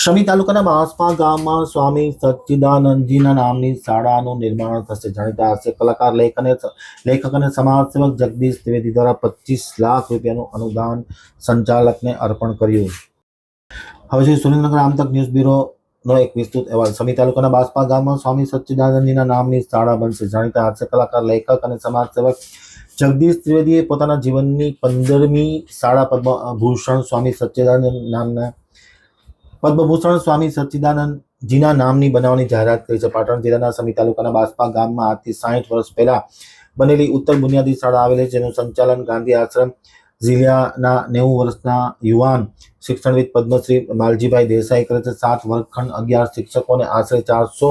શમી તાલુકાના બાંસપા ગામમાં સ્વામી સચ્ચિદાનંદજીના નામની શાળાનું નિર્માણ થશે. જાણીતા હાસ્ય કલાકાર લેખ અને લેખક અને સમાજસેવક જગદીશ ત્રિવેદી દ્વારા પચીસ લાખ રૂપિયાનું અનુદાન સંચાલકને અર્પણ કર્યું. હવે છે સુરેન્દ્રનગર આમતક ન્યૂઝ બ્યુરોનો એક વિસ્તૃત અહેવાલ. સમી તાલુકાના બાસપા ગામમાં સ્વામી સચ્ચિદાનંદજીના નામની શાળા બનશે. જાણીતા હાસ્ય કલાકાર, લેખક અને સમાજસેવક જગદીશ ત્રિવેદીએ પોતાના જીવનની પંદરમી શાળા પદ્મભૂષણ સ્વામી સચ્ચિદાનંદ નામના પદ્મભૂષણ સ્વામી સચ્ચિદાનંદજીના નામની બનાવવાની જાહેરાત કરી છે. પાટણ જિલ્લાના સમી તાલુકાના બાસપા ગામમાં આજથી સાઠ વર્ષ પહેલા બનેલી ઉત્તર બુનિયાદી શાળા આવેલી છે. જેનું સંચાલન ગાંધી આશ્રમ જિલ્લાના નેવું વર્ષના યુવાન શિક્ષણવિદ પદ્મશ્રી માલજીભાઈ દેસાઈ કરે છે. સાત વર્ગખંડ અગિયાર શિક્ષકો અને આશરે ચારસો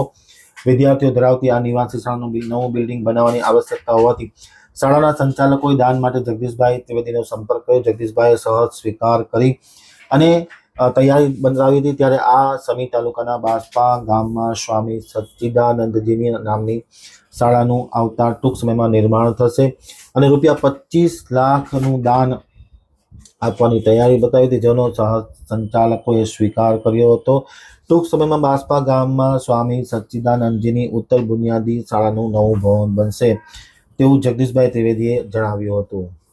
વિદ્યાર્થીઓ ધરાવતી આ નિવાસી શાળાનું નવું બિલ્ડિંગ બનાવવાની આવશ્યકતા હોવાથી શાળાના સંચાલકોએ દાન માટે જગદીશભાઈ ત્રિવેદીનો સંપર્ક કર્યો. જગદીશભાઈએ સહજ સ્વીકાર કરી અને તૈયારી બંધાવી હતી ત્યારે આ સમી તાલુકાના બાસપા ગામમાં સ્વામી સચ્ચિદાનંદજીની નામની શાળાનું આવતા ટૂંક સમયમાં નિર્માણ થશે અને રૂપિયા પચીસ લાખનું દાન આપવાની તૈયારી બતાવી હતી, જેનો સહ સંચાલકોએ સ્વીકાર કર્યો હતો. ટૂંક સમયમાં બાસપા ગામમાં સ્વામી સચ્ચિદાનંદજીની ઉત્તર બુનિયાદી શાળાનું નવું ભવન બનશે તેવું જગદીશભાઈ ત્રિવેદીએ જણાવ્યું હતું.